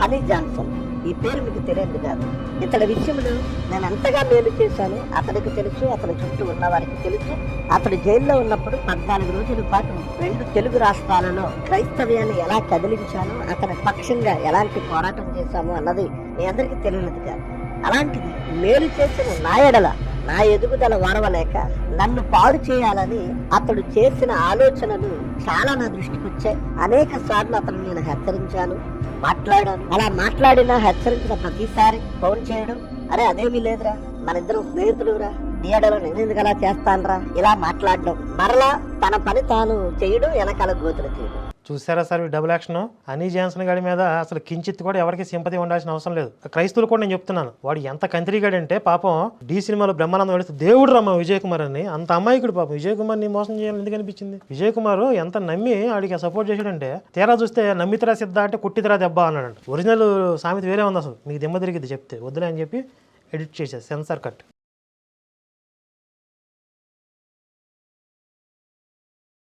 Honey Johnson. ఈ పేరు మీకు తెలియదు కాదు. ఇతడి విషయంలో నేను ఎంతగా మేలు చేశాను అతనికి తెలుసు అతని చుట్టూ ఉన్న వారికి తెలుసు. అతడు జైల్లో ఉన్నప్పుడు పద్నాలుగు రోజుల పాటు రెండు తెలుగు రాష్ట్రాలలో క్రైస్తవ్యాన్ని ఎలా కదిలించాను అతని పక్షంగా ఎలాంటి పోరాటం చేశాము అన్నది మీ అందరికీ తెలియదు కాదు. అలాంటిది మేలు చేసిన నాయడల నా ఎదుగుదల వరవలేక నన్ను పాడు చేయాలని అతడు చేసిన ఆలోచనలు చాలా నా దృష్టికి వచ్చాయి. అనేక సార్లు అతను నేను హెచ్చరించాను మాట్లాడాను. అలా మాట్లాడినా హెచ్చరించిన ప్రతిసారి ఫోన్ చేయడం అరే అదేమీ లేదురా మన ఇద్దరు స్నేహితులురా నీ ఎందుకు అలా ఇలా మాట్లాడడం. మరలా తన పని తాను చేయడం వెనకాల గోతులు తీయడం. చూసారా sir double action Annie Johnson గారి మీద అసలు కించిత్ కూడా ఎవరికి సింపతి ఉండాల్సిన అవసరం లేదు. క్రైస్తవులు కూడా నేను చెప్తున్నాను వాడు ఎంత కంత్రిగాడంటే పాపం డి సినిమాలో బ్రహ్మానందం వెళితే దేవుడు రమ్మ విజయ్ కుమార్ అని అంత అమాయకుడు పాపం. విజయ్ కుమార్ని మోసం చేయాలని ఎందుకు అనిపించింది? విజయ్ కుమార్ ఎంత నమ్మి ఆడికి సపోర్ట్ చేశాడంటే తీరా చూస్తే నమ్మితరా సిద్ధ అంటే కుట్టితరా దెబ్బ అన్నాడు ఒరిజినల్ సామెత వేరే ఉంది అసలు. మీకు దిమ్మ తిరిగింది చెప్తే వద్దులే అని చెప్పి ఎడిట్ చేశారు సెన్సార్ కట్